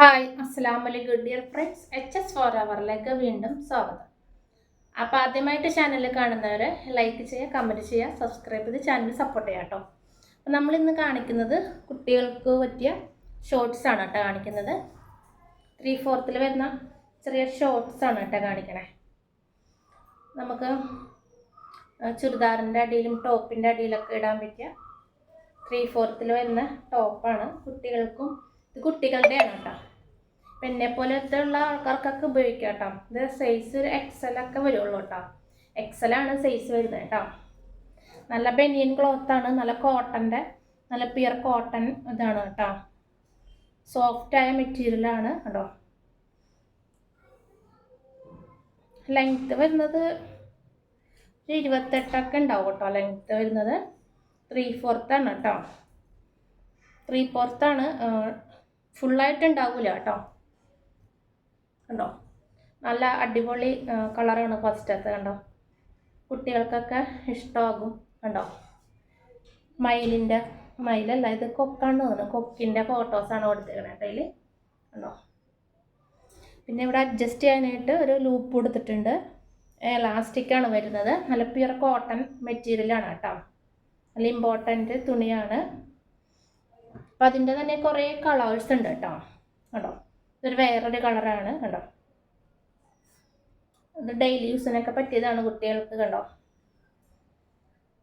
Hi അസ്സാം വലൈക്കും dear friends H S for അവറിലേക്ക് വീണ്ടും സ്വാഗതം. അപ്പോൾ ആദ്യമായിട്ട് ചാനൽ കാണുന്നവർ ലൈക്ക് ചെയ്യുക കമന്റ് ചെയ്യുക സബ്സ്ക്രൈബ് ചെയ്ത് ചാനൽ സപ്പോർട്ട് ചെയ്യാം കേട്ടോ അപ്പോൾ നമ്മളിന്ന് കാണിക്കുന്നത് കുട്ടികൾക്ക് പറ്റിയ ഷോർട്സ് ആണ് കേട്ടോ കാണിക്കുന്നത്. ത്രീ ഫോർത്തിൽ വരുന്ന ചെറിയ ഷോർട്സ് ആണ് കേട്ടോ കാണിക്കണേ. നമുക്ക് ചുരിദാറിന്റെ അടിയിലും ടോപ്പിന്റെ അടിയിലൊക്കെ ഇടാൻ പറ്റിയ ത്രീ ഫോർത്തിൽ വരുന്ന ടോപ്പാണ് കുട്ടികൾക്കും ഇത് കുട്ടികളുടെയാണ് കേട്ടോ അപ്പം എന്നെ പോലത്തെ ഉള്ള ആൾക്കാർക്കൊക്കെ ഉപയോഗിക്കാം കേട്ടോ ഇത് സൈസ് ഒരു എക്സൽ ഒക്കെ വരുള്ളൂ കേട്ടോ എക്സലാണ് സൈസ് വരുന്നത് കേട്ടോ നല്ല ബനിയൻ ക്ലോത്താണ് നല്ല കോട്ടന്റെ നല്ല പിയർ കോട്ടൺ ഇതാണ് കേട്ടോ സോഫ്റ്റായ മെറ്റീരിയലാണ് കേട്ടോ ലെങ്ത്ത് വരുന്നത് ഒരു ഇരുപത്തെട്ടൊക്കെ ഉണ്ടാവും കേട്ടോ ലെങ്ത്ത് വരുന്നത്. ത്രീ ഫോർത്താണ് കേട്ടോ ത്രീ ഫോർത്താണ് ഫുള്ളായിട്ട് ഉണ്ടാവില്ല കേട്ടോ കണ്ടോ? നല്ല അടിപൊളി കളറാണ് ഫസ്റ്റത്തെ കണ്ടോ? കുട്ടികൾക്കൊക്കെ ഇഷ്ടമാകും കണ്ടോ? മയിലിന്റെ മയിലല്ല ഇത് കൊക്കാണ് തോന്നുന്നു. കൊക്കിന്റെ ഫോട്ടോസാണ് കൊടുത്തേക്കണേ കേട്ടോ ഇതിൽ കണ്ടോ? പിന്നെ ഇവിടെ അഡ്ജസ്റ്റ് ചെയ്യാനായിട്ട് ഒരു ലൂപ്പ് കൊടുത്തിട്ടുണ്ട് എലാസ്റ്റിക്കാണ് വരുന്നത്. നല്ല പ്യുർ കോട്ടൺ മെറ്റീരിയലാണ് കേട്ടോ. നല്ല ഇമ്പോർട്ടന്റ് തുണിയാണ്. അപ്പം അതിന്റെ തന്നെ കുറേ കളേഴ്സ് ഉണ്ട് കേട്ടോ. കണ്ടോ? ഇതൊരു വേറൊരു കളറാണ് കണ്ടോ? ഇത് ഡെയിലി യൂസിനൊക്കെ പറ്റിയതാണ് കുട്ടികൾക്ക് കണ്ടോ?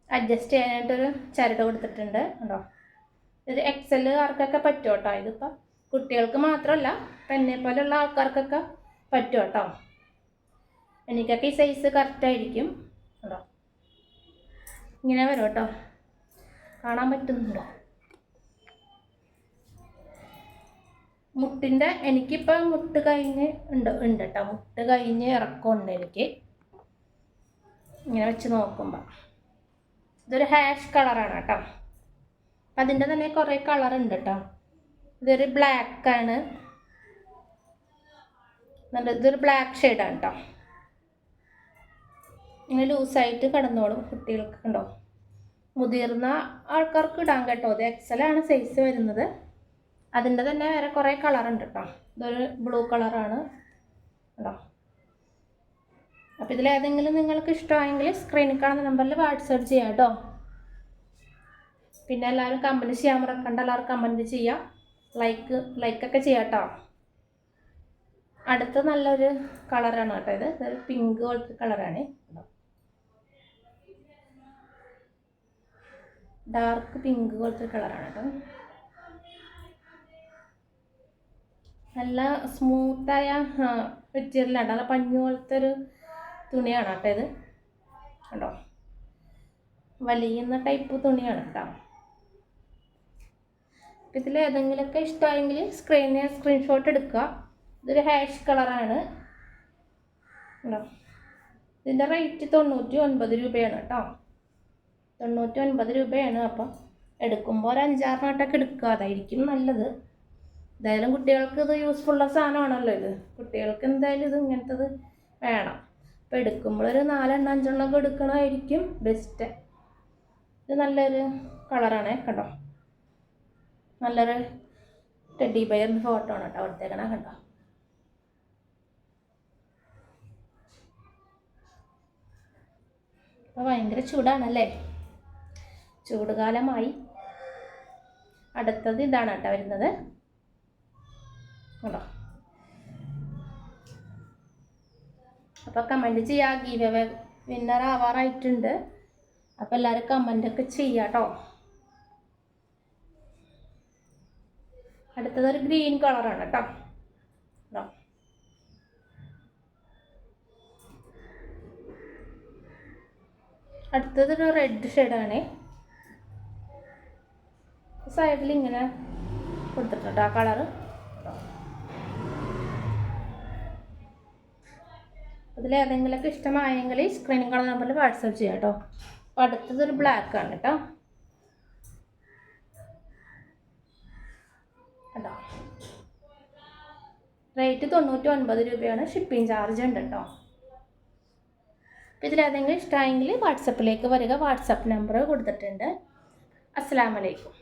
അഡ്ജസ്റ്റ് ചെയ്യാനായിട്ടൊരു ചരട് കൊടുത്തിട്ടുണ്ട് കണ്ടോ? ഇത് എക്സൽ ആർക്കൊക്കെ പറ്റും കേട്ടോ. ഇതിപ്പോൾ കുട്ടികൾക്ക് മാത്രമല്ല എന്നെ പോലെയുള്ള ആൾക്കാർക്കൊക്കെ പറ്റും കേട്ടോ. എനിക്കൊക്കെ ഈ സൈസ് കറക്റ്റായിരിക്കും കേട്ടോ ഇങ്ങനെ വരും കേട്ടോ. കാണാൻ പറ്റുന്നുണ്ടോ? മുട്ടിന്റെ എനിക്കിപ്പോൾ മുട്ട് കഴിഞ്ഞ് ഉണ്ട് ഉണ്ട് കേട്ടോ മുട്ട് കഴിഞ്ഞ് ഇറക്കമുണ്ട് എനിക്ക്. ഇങ്ങനെ വെച്ച് നോക്കുമ്പോൾ ഇതൊരു ഹാഷ് കളറാണ് കേട്ടോ. അതിന്റെ തന്നെ കുറേ കളർ ഉണ്ട് കേട്ടോ ഇതൊരു ബ്ലാക്കാണ്. ഇതൊരു ബ്ലാക്ക് ഷെയ്ഡാണ് കേട്ടോ ഇങ്ങനെ ലൂസായിട്ട് കിടന്നോളും കുട്ടികൾക്ക് ഉണ്ടോ മുതിർന്ന ആൾക്കാർക്ക് ഇടാൻ കേട്ടോ. ഇത് എക്സലാണ് സൈസ് വരുന്നത്. അതിന്റെ തന്നെ വേറെ കുറേ കളറുണ്ട് കേട്ടോ ഇതൊരു ബ്ലൂ കളറാണ് കേട്ടോ അപ്പോൾ ഇതിലേതെങ്കിലും നിങ്ങൾക്ക് ഇഷ്ടമായെങ്കിൽ സ്ക്രീനിൽ കാണുന്ന നമ്പറിൽ വാട്സപ്പ് ചെയ്യാം കേട്ടോ പിന്നെ എല്ലാവരും കമന്റ് ചെയ്യാൻ മറക്കണ്ട. എല്ലാവരും കമന്റ് ചെയ്യാം. ലൈക്ക് ലൈക്കൊക്കെ ചെയ്യാം കേട്ടോ അടുത്ത നല്ലൊരു കളറാണ് കേട്ടോ ഇത്. ഇതൊരു പിങ്ക് പോലത്തെ കളറാണ് ഡാർക്ക് പിങ്ക് പോലത്തെ കളറാണ് കേട്ടോ നല്ല സ്മൂത്തായ മെറ്റീരിയലാണ് നല്ല പഞ്ഞു പോലത്തെ ഒരു തുണിയാണ് കേട്ടോ ഇത്. കണ്ടോ? വലിയുന്ന ടൈപ്പ് തുണിയാണ് കേട്ടോ. ഇതിൽ ഏതെങ്കിലുമൊക്കെ ഇഷ്ടമായെങ്കിൽ സ്ക്രീനിൽ സ്ക്രീൻഷോട്ട് എടുക്കുക. ഇതൊരു ഹാഷ് കളറാണ് കേട്ടോ ഇതിന്റെ റേറ്റ് തൊണ്ണൂറ്റി ഒൻപത് രൂപയാണ് കേട്ടോ. തൊണ്ണൂറ്റി ഒൻപത് രൂപയാണ് അപ്പം എടുക്കുമ്പോൾ ഒരു അഞ്ചാറിനോട്ടൊക്കെ എടുക്കുക. അതായിരിക്കും നല്ലത്. എന്തായാലും കുട്ടികൾക്ക് ഇത് യൂസ്ഫുള്ള സാധനമാണല്ലോ ഇത്. കുട്ടികൾക്ക് എന്തായാലും ഇത് ഇങ്ങനത്തത് വേണം. അപ്പോൾ എടുക്കുമ്പോൾ ഒരു നാലെണ്ണം അഞ്ചെണ്ണമൊക്കെ എടുക്കണമായിരിക്കും. ബെസ്റ്റ് ഇത് നല്ലൊരു കളറാണ് കണ്ടോ? നല്ലൊരു ടെഡി ബയറിന്റെ ഫോട്ടോ ആണ് കേട്ടോ അവിടുത്തേക്കണ കണ്ടോ? അപ്പോൾ ഭയങ്കര ചൂടാണല്ലേ? ചൂടുകാലമായി. അടുത്തത് ഇതാണ് കേട്ടോ വരുന്നത്. കേട്ടോ അപ്പോൾ കമന്റ് ചെയ്യുക ഗീവ് വിന്നർ ആവാറായിട്ടുണ്ട്. അപ്പോൾ എല്ലാവരും കമന്റൊക്കെ ചെയ്യാട്ടോ കേട്ടോ അടുത്തതൊരു ഗ്രീൻ കളറാണ് കേട്ടോ കേട്ടോ അടുത്തതൊരു റെഡ് ഷെയ്ഡാണ് സൈഡിൽ ഇങ്ങനെ കൊടുത്തിട്ടുണ്ട് ആ കളറ് അതിൽ ഏതെങ്കിലുമൊക്കെ ഇഷ്ടമായെങ്കിൽ സ്ക്രീനിൽ കാണുന്ന നമ്പറിൽ വാട്സപ്പ് ചെയ്യാം കേട്ടോ. അടുത്തതൊരു ബ്ലാക്ക് ആണ് കേട്ടോ. കേട്ടോ റേറ്റ് തൊണ്ണൂറ്റി ഒൻപത് രൂപയാണ് ഷിപ്പിംഗ് ചാർജ് ഉണ്ട് കേട്ടോ. അപ്പോൾ ഇതിലേതെങ്കിലും ഇഷ്ടമായെങ്കിൽ വാട്സപ്പിലേക്ക് വരിക. വാട്സപ്പ് നമ്പർ കൊടുത്തിട്ടുണ്ട്. അസ്സാം വലൈക്കും